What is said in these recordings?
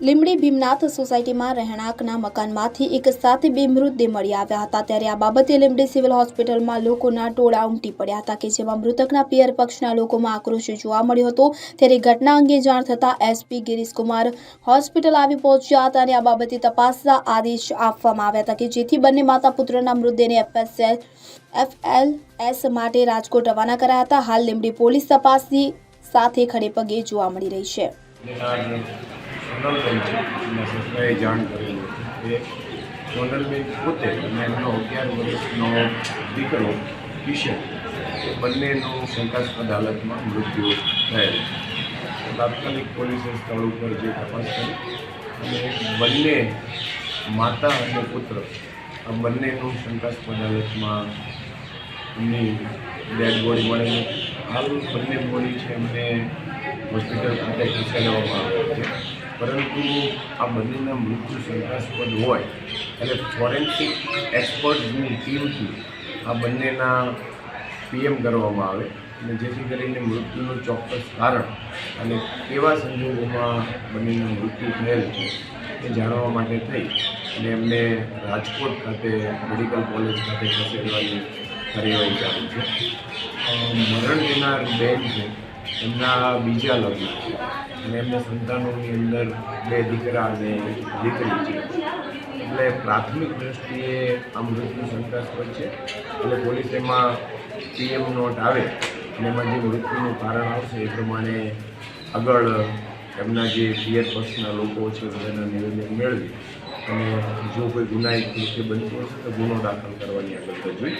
લીમડી ભીમનાથ સોસાયટીમાં રહેણાંકના મકાનમાંથી એક સાથે બે મૃતદેહ મળી આવ્યા હતા. ત્યારે આ બાબતે લીમડી સિવિલ હોસ્પિટલમાં લોકોના ટોળા ઉમટી પડ્યા હતા કે જેમાં મૃતકના પિયર પક્ષના લોકોમાં આક્રોશ જોવા મળ્યો હતો. ત્યારે ઘટના અંગે જાણ થતાં એસપી ગિરીશકુમાર હોસ્પિટલ આવી પહોંચ્યા હતા અને આ બાબતે તપાસના આદેશ આપવામાં આવ્યા હતા કે જેથી બંને માતા પુત્રના મૃતદેહને એફએસએલ, એફએલએસ માટે રાજકોટ રવાના કરાયા હતા. હાલ લીમડી પોલીસ તપાસની સાથે ખડેપગે જોવા મળી રહી છે. સોનલબેન છે. અને સસરાએ જાણ કરેલી કે સોનલબેન પોતે અને એમનો અગિયાર વર્ષનો દીકરો કિશન, એ બંનેનું શંકાસ્પદ હાલતમાં મૃત્યુ થયેલ છે. તાત્કાલિક પોલીસે સ્થળ ઉપર જે તપાસ કરી અને બંને માતા અને પુત્ર આ બંનેનું શંકાસ્પદ હાલતમાં એમની ડેડ મળેલી હાલ બંને બોડી છે એમને હોસ્પિટલ ખાતે ખસેડવામાં આવે છે. પરંતુ આ બંનેના મૃત્યુ શંકાસ્પદ હોય એટલે ફોરેન્સિક એક્સપર્ટની ટીમથી આ બંનેના પીએમ કરવામાં આવે અને જેથી કરીને મૃત્યુનું ચોક્કસ કારણ અને કેવા સંજોગોમાં બંનેનું મૃત્યુ થયેલ છે એ જાણવા માટે થઈ અને એમને રાજકોટ ખાતે મેડિકલ કોલેજ ખાતે ખસેડવાની કાર્યવાહી ચાલુ છે. મરણ જનાર બેન છે એમના બીજા લગ્ન અને એમના સંતાનોની અંદર બે દીકરા અને દીકરી છે. એટલે પ્રાથમિક દ્રષ્ટિએ આ મૃત્યુ શંકાસ્પદ છે. એટલે પોલીસ એમાં પીએમ નોટ આવે અને એમાં જે મૃત્યુનું કારણ આવશે એ પ્રમાણે આગળ એમના જે પિયર પક્ષના લોકો છે, બધાના નિવેદન મેળવી અને જો કોઈ ગુનાહિત કૃત્ય બનતું હશે તો ગુનો દાખલ કરવાની આગળ ધરશે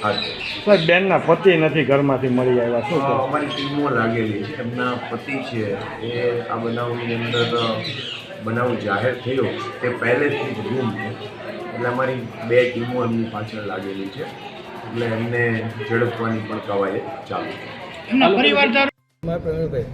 સાહેબ બેનના પતિ નથી ઘરમાંથી મળી આવ્યા. શું અમારી ટીમો લાગેલી છે. એમના પતિ છે એ આ બનાવની અંદર બનાવ જાહેર થયો. તે પહેલેથી જ ગુમ છે. એટલે અમારી બે ટીમો એમની પાછળ લાગેલી છે. એટલે એમને ઝડપવાની પણ કવાયત ચાલુ છે. મારા પ્રવીણભાઈ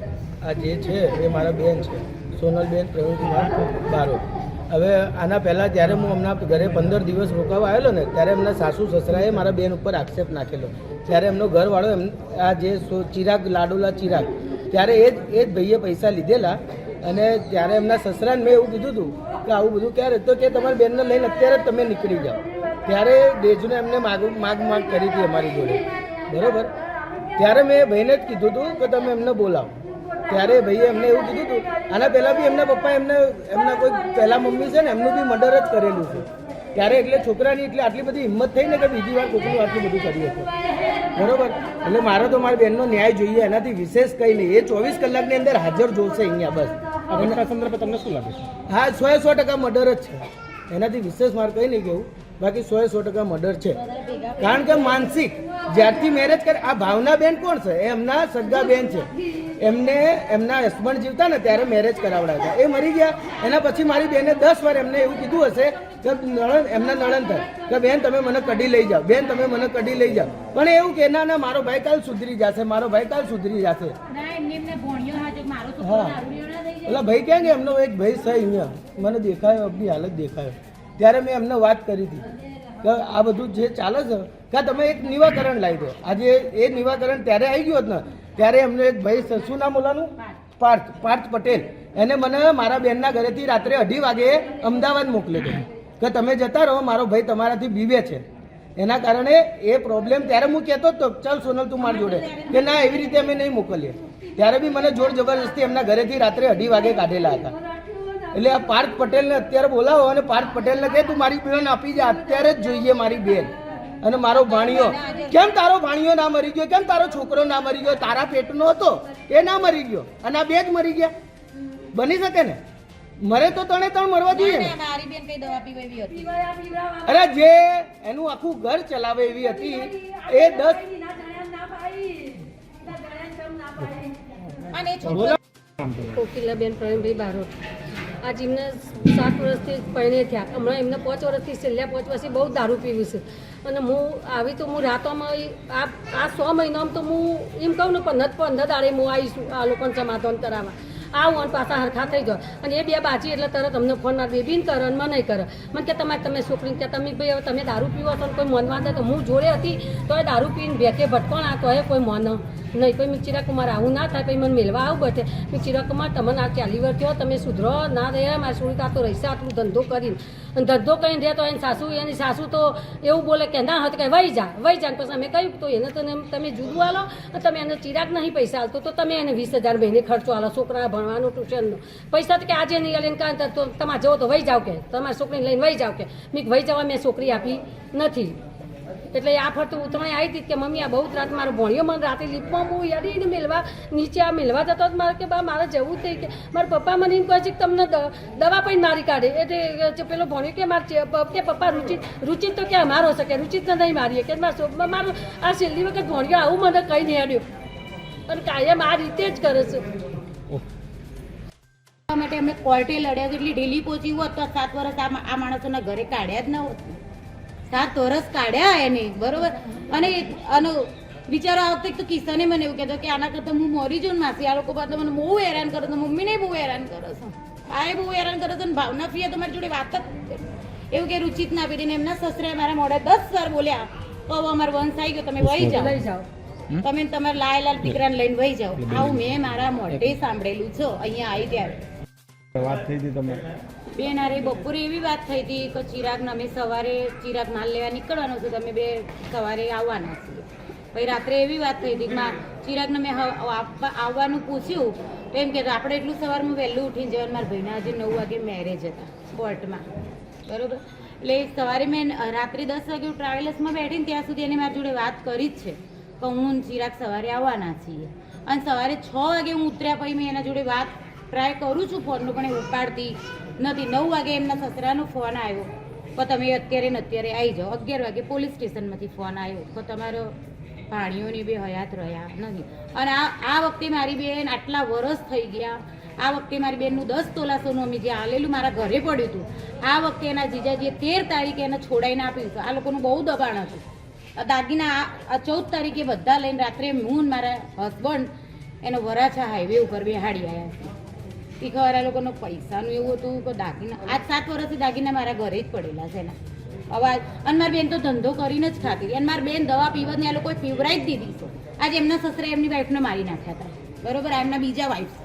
આ જે છે એ મારા બેન છે. સોનલબેન પ્રવીણકુમાર બારોટ હવે આના પહેલાં જ્યારે હું હમણાં ઘરે પંદર દિવસ રોકાવા આવેલો ને, ત્યારે એમના સાસુ સસરાએ મારા બેન ઉપર આક્ષેપ નાખેલો. ત્યારે એમનો ઘરવાળો એમ, આ જે ચિરાગ, લાડુલા ચિરાગ, ત્યારે એ જ એ જ ભાઈએ પૈસા લીધેલા અને ત્યારે એમના સસરાને મેં એવું કીધું હતું કે આવું બધું ક્યારે? તો કે તમારી બેનને લઈને અત્યારે જ તમે નીકળી જાઓ. ત્યારે દેજને એમને માગ માગ માગ કરી હતી અમારી જોડે. બરાબર? ત્યારે મેં ભાઈને જ કીધું હતું કે તમે એમને બોલાવો. ત્યારે ભાઈએ એમને એવું કીધું હતું આના પહેલાં બી એમના પપ્પા એમને એમના કોઈ પહેલા મમ્મી છે ને એમનું બી મર્ડર જ કરેલું છે. ત્યારે એટલે છોકરાની એટલે આટલી બધી હિંમત થઈ ને કે બીજી વાર કોકનું આટલું બધું કર્યું હતું. બરોબર? એટલે મારો તો મારી બેનનો ન્યાય જોઈએ એનાથી વિશેષ કંઈ નહીં. એ ચોવીસ કલાકની અંદર હાજર જોશે અહીંયા બસ. આ સંદર્ભે તમને શું લાગે છે? હા સો સો ટકા મર્ડર જ છે. એનાથી વિશેષ મારે કંઈ નહીં કહેવું. બાકી સો સો ટકા મર્ડર છે. કારણ કે માનસિક જ્યારથી મેરેજ કરે આ ભાવના બેન કોણ છે? એમના સગા બેન છે. એમને એમના હસબન્ડ જીવતા ને ત્યારે મેરેજ કરાવડાવ્યા એ મરી ગયા. એના પછી મારી બેને દસ વાર એમને એવું કીધું હશે કે નળન એમના નણંદ થાય. કે બેન તમે મને કઢી લઈ જાઓ. બેન તમે મને કઢી લઈ જાઓ. પણ એવું કે ના ના મારો ભાઈ કાલ સુધરી જશે. મારો ભાઈ કાલ સુધરી જશે. હા. એટલે ભાઈ કે એમનો એક ભાઈ છે અહીંયા. મને દેખાયો આપની હાલત દેખાયો. ત્યારે મેં એમને વાત કરી હતી. આ બધું જે ચાલે છે, કે તમે એક નિવાકરણ લાવી દો. આજે એ નિવાકરણ ત્યારે આવી ગયું હતું ને, ત્યારે એમને એક ભાઈ શું નામ ઓલાનું પાર્થ પાર્થ પટેલ. એને મને મારા બેનના ઘરેથી રાત્રે અઢી વાગે અમદાવાદ મોકલી હતો. કે તમે જતા રહો, મારો ભાઈ તમારાથી બીવે છે. એના કારણે એ પ્રોબ્લેમ ત્યારે હું કહેતો તો, ચાલ સોનલ, તું મારી જોડે. કે ના, એવી રીતે અમે નહીં મોકલીએ. ત્યારે બી મને જોર જબરદસ્તી એમના ઘરેથી રાત્રે અઢી વાગે કાઢેલા હતા. એટલે આ પાર્થ પટેલને અત્યારે બોલાવો અને પાર્થ પટેલને કહે તું મારી બેન આપી જા અત્યારે જ જોઈએ મારી બેન અને મારો ભાણિયો કેમ તારો ભાણિયો ના મરી ગયો? કેમ તારો છોકરો ના મરી ગયો? તારા પેટનો હતો એ ના મરી ગયો? અને આ બે જ મરી ગયા. બની શકે ને? મરે તો તણે તણ મરવા જોઈએ ને. અરે જે એનું આખું ઘર ચલાવે એવી હતી એ દસ કોકિલાબેન પ્રવીણભાઈ બારોટ. આ જીમને સાત વર્ષથી પરણે થયા. હમણાં એમને પાંચ વર્ષથી છેલ્લા પાંચ વર્ષથી બહુ દારૂ પીવું છે. અને હું આવી તો હું રાતોમાં આ આ સો મહિનામાં તો હું એમ કહું ને પંદર પંદર દાડે હું આવીશું આ લોકોને સમાધાન કરાવવા. આવું અને પાછા હરખા થઈ જાઓ અને એ બે બાજી એટલે તરત અમને ફોન મારી બેબીને કરે અને મને કરે. મને કે, તમારે તમે છોકરીને કે, તમે ભાઈ, હવે તમે દારૂ પીવો છો કોઈ મનવા દે તો હું જોડે હતી તો એ દારૂ પીને ભેકે ભટકોણા તો એ કોઈ મન. નહીં પછી મેં ચિરાગ કુમાર આવું ના થાય, પછી મને મેળવા આવું બટે મેં ચિરાગ કુમાર તમને આ ચાલી વર્ષ થયો તમે સુધરો, ના રહ્યા મારે છોકરી આ તો રહેશે, આટલું ધંધો કરીને. અને ધંધો કરીને રહે તો એની સાસુ એની સાસુ તો એવું બોલે કે, ના હતું કે, વહી જા વહી જા. પછી અમે કહ્યું તો એને તો તમે જુદું આલો, અને તમે એને ચિરાગ નહીં પૈસા આલતો તો તમે એને વીસ હજાર મહિને ખર્ચો આલો, છોકરા ભણવાનું, ટ્યુશનનો. પૈસા તો કે, આજે નહીં આલે કાં તો, તમારે જવો તો વહી જાવ કે, તમારી છોકરીને લઈને વહી જાવ કે. મેં વહી જવા મેં છોકરી આપી નથી. એટલે આ ફરતું ઉતરાણી આવી હતી કે મમ્મી આ બહુ રાત મારો ભણ્યો મને રાતે લીપમાં હું યારી મેળવા નીચે આ મેળવા જતો જ મારે કે બા મારે જવું જ થઈ કે મારા પપ્પા મને એમ કહે છે કે તમને દવા પણ મારી કાઢે. એટલે પેલો ભણ્યો કે મારે કે પપ્પા રુચિ રુચિત તો ક્યાં મારો શકે કે રુચિત તો નહીં મારીએ કે મારા શોભમાં મારો આ છેલ્લી વખત ભણ્યો આવું મને કંઈ નહીં અડ્યું અને કાયમ આ રીતે જ કરે છે. માટે અમે કોર્ટે લડ્યા છે એટલી ઢીલી પહોંચી હોત તો સાત વર્ષ આ આ માણસોના ઘરે કાઢ્યા જ ન હોત. સાત વર્ષ કાઢ્યા એને બરોબર? અને અને બિચારો આ વખતે તો કિસ્સાને મને એવું કહેતો કે આના કરતાં હું મોરી જઉં માસી. આ લોકો પાસે મને બહુ હેરાન કરો છો. મમ્મીને બહુ હેરાન કરો છો. આ બહુ હેરાન કરો છો ને ભાવના ફ્રીએ તમારી જોડે વાત જ એવું કે રુચિત ના પીડીને એમના સસરે મારા મોઢે દસ વાર બોલ્યા તો હવે અમારો વંશ આવી ગયો તમે વહી જાઓ. લઈ જાઓ. તમે તમારા લાલ લાલ દીકરાને લઈને વહી જાઓ. આવું મેં મારા મોઢે સાંભળેલું છો. અહીંયા આવી ત્યારે. વાત થઈ હતી તમે બેન, અરે બપોરે એવી વાત થઈ હતી કે ચિરાગ અમે સવારે ચિરાગ માલ લેવા નીકળવાનો છે તમે બે સવારે આવવાના છીએ. પછી રાત્રે એવી વાત થઈ હતી કે ચિરાગને મેં આવવાનું પૂછ્યું. તો એમ કે આપણે એટલું સવારમાં વહેલું ઉઠીને જવાનું, મારા ભાઈના આજે નવ વાગે મેરેજ હતા કોર્ટમાં બરોબર? એટલે સવારે મેં રાત્રે દસ વાગે ટ્રાવેલર્સમાં બેઠીને ત્યાં સુધી એને મારી જોડે વાત કરી જ છે, કે હું ચિરાગ સવારે આવવાના છીએ. અને સવારે છ વાગે હું ઉતર્યા પછી મેં એના જોડે વાત ટ્રાય કરું છું ફોનનું પણ એ ઉપાડતી નથી. નવ વાગે એમના સસરાનો ફોન આવ્યો. તો તમે અત્યારે ને અત્યારે આવી જાઓ. અગિયાર વાગે પોલીસ સ્ટેશનમાંથી ફોન આવ્યો. તો તમારો ભાણીઓની બે હયાત રહ્યા નથી અને આ આ વખતે મારી બેન આટલા વરસ થઈ ગયા. આ વખતે મારી બેનનું દસ તોલા સોનું અમે જે આલેલું મારા ઘરે પડ્યું હતું. આ વખતે એના જીજાજીએ તેર તારીખે એને છોડાઈને આપ્યું હતું. આ લોકોનું બહુ દબાણ હતું. દાગીના ચૌદ તારીખે બધા લઈને રાત્રે હું મારા હસબન્ડ એનો વરાછા હાઈવે ઉપર બેહાડી આવ્યા તીખાવાળા લોકોનો પૈસાનું એવું હતું કે દાગીના આજ સાત વર્ષથી દાગીના મારા ઘરે જ પડેલા છે એના. અવાજ અને મારી બેન તો ધંધો કરીને જ ખાતી અને મારી બેન દવા પીવા ને આ લોકોએ પીવરાઈ જ દીધી છે. આજે એમના સસરે એમની વાઈફને મારી નાખ્યા હતા. બરોબર? એમના બીજા વાઈફ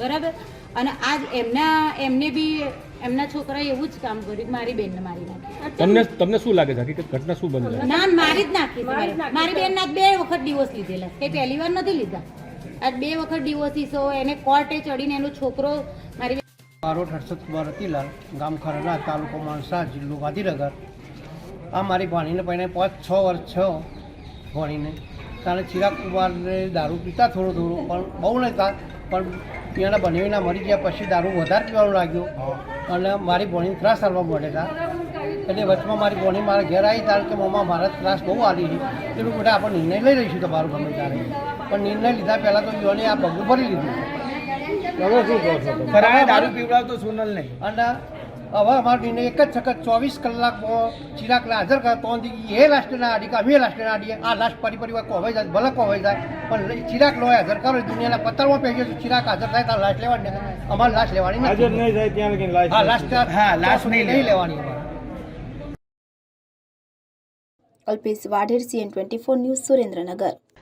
બરાબર? અને આજ એમના એમને બી એમના છોકરાએ એવું જ કામ કર્યું મારી મારી બેનને મારી નાખી. તમને તમને શું લાગે છે? હકીકત ઘટના શું બની ના મારી જ નાખી મારી. બેન ના બે વખત દિવસ લીધેલા કે પહેલી વાર નથી લીધા? આજ બે વખત ડિવોર્સી છો એને કોર્ટે ચડીને એનો છોકરો મારી મારો હર્ષદ કુમાર રતીલાલ ગામ ખરડા, તાલુકો માણસા જિલ્લો ગાંધીનગર. આ મારી ભાણીને પહેલાં પાંચ, છ વર્ષ છ ભણીને. તારે ચિરાગ કુમારને દારૂ પીતા થોડો થોડો, પણ બહુ નહીં પણ ત્યાંના બનેવીના મરી ગયા પછી દારૂ વધારે પીવાનું લાગ્યો. અને મારી ભણીને ત્રાસ આવવા માંડેલા એટલે વચમાં મારી ભણી મારા ઘેર આવી ત્યારે કે, મમ્મા, મારા ત્રાસ બહુ આવી છે. એટલું બધા આપણે નિર્ણય લઈ લઈશું તમારું ગમે ત્યારે. પણ નિર્ણય લીધા પહેલા તો યોને આ પગલું ભરી લીધું. હવે શું કહો છો તમે? દારૂ પીવડાવતો સોનલ નહીં. અને હવે અમારો નિર્ણય એક જ સખત ચોવીસ કલાકમાં ચિરાગને હાજર કરે તો એ લાસ્ટના આડી કે અમે લાસ્ટના આડીએ. આ લાસ્ટ પરી પરિવાર કોવાઈ જાય ભલે કોવાઈ જાય પણ ચિરાગ લો હાજર કરો દુનિયાના પત્તરમાં પહેરીએ તો ચિરાગ હાજર થાય તો લાસ્ટ લેવાની અમારે લાસ્ટ લેવાની હાજર નહીં થાય ત્યાં હા લાસ્ટ હા લાસ્ટ નહીં લેવાની અમારે. Alpesh Vadher CN twenty four news Surendranagar.